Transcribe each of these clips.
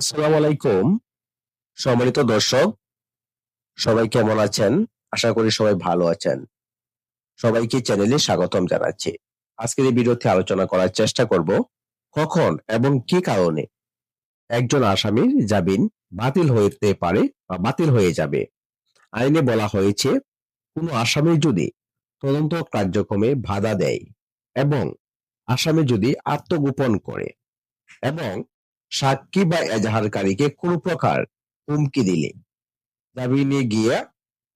আসসালামু আলাইকুম। সম্মানিত দর্শক, সবাই কেমন আছেন? আশা করি সবাই ভালো আছেন। সবাইকে চ্যানেলে স্বাগতম জানাচ্ছি। আজকের এই ভিডিওতে আলোচনা করার চেষ্টা করব, কখন এবং কি কারণে একজন আসামির জামিন বাতিল হতে পারে বা বাতিল হয়ে যাবে। আইনে বলা হয়েছে, কোনো আসামি যদি তদন্ত কার্যক্রমে বাধা দেয় এবং আসামি যদি আত্মগোপন করে এবং সাক্ষী বা এজাহারকারীকে কোনো প্রকার হুমকি দিলে, জামিনে গিয়া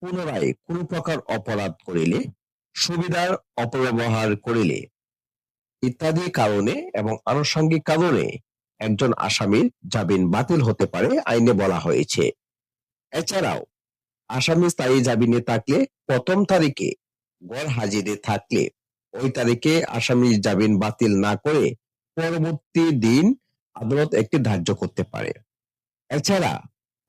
পুনরায় কোনো প্রকার অপরাধ করিলে, সুবিধার অপব্যবহার করিলে ইত্যাদি কারণে এবং আনুষঙ্গিক কারণে একজন আসামির জামিন বাতিল হতে পারে আইনে বলা হয়েছে। এছাড়াও, আসামি স্থায়ী জামিনে থাকলে প্রথম তারিখে গড় হাজিরে থাকলে ওই তারিখে আসামির জামিন বাতিল না করে পরবর্তী দিন আদালত একটি ধার্য করতে পারে। এছাড়া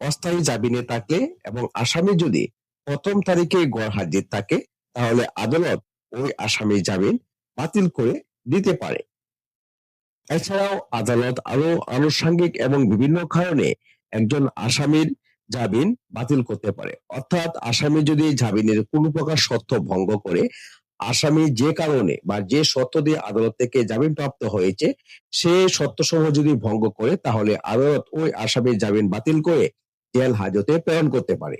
অস্থায়ী জামিনে থাকলে এবং আসামি যদি প্রথম তারিখে গড় হাজির থাকে, তাহলে আদালত ওই আসামির জামিন বাতিল করে দিতে পারে। এছাড়াও আদালত আরও আনুষঙ্গিক এবং বিভিন্ন কারণে একজন আসামির জামিন বাতিল করতে পারে। অর্থাৎ আসামি যদি জামিনের কোনো প্রকার শর্ত ভঙ্গ করে আসামি যে কারণে বা যে সত্য দিয়ে আদালত থেকে জামিন প্রাপ্ত হয়েছে, সে শর্তসমূহ যদি ভঙ্গ করে, তাহলে আদালত ওই আসামির জামিন বাতিল করে জেল হাজতে প্রেরণ করতে পারে।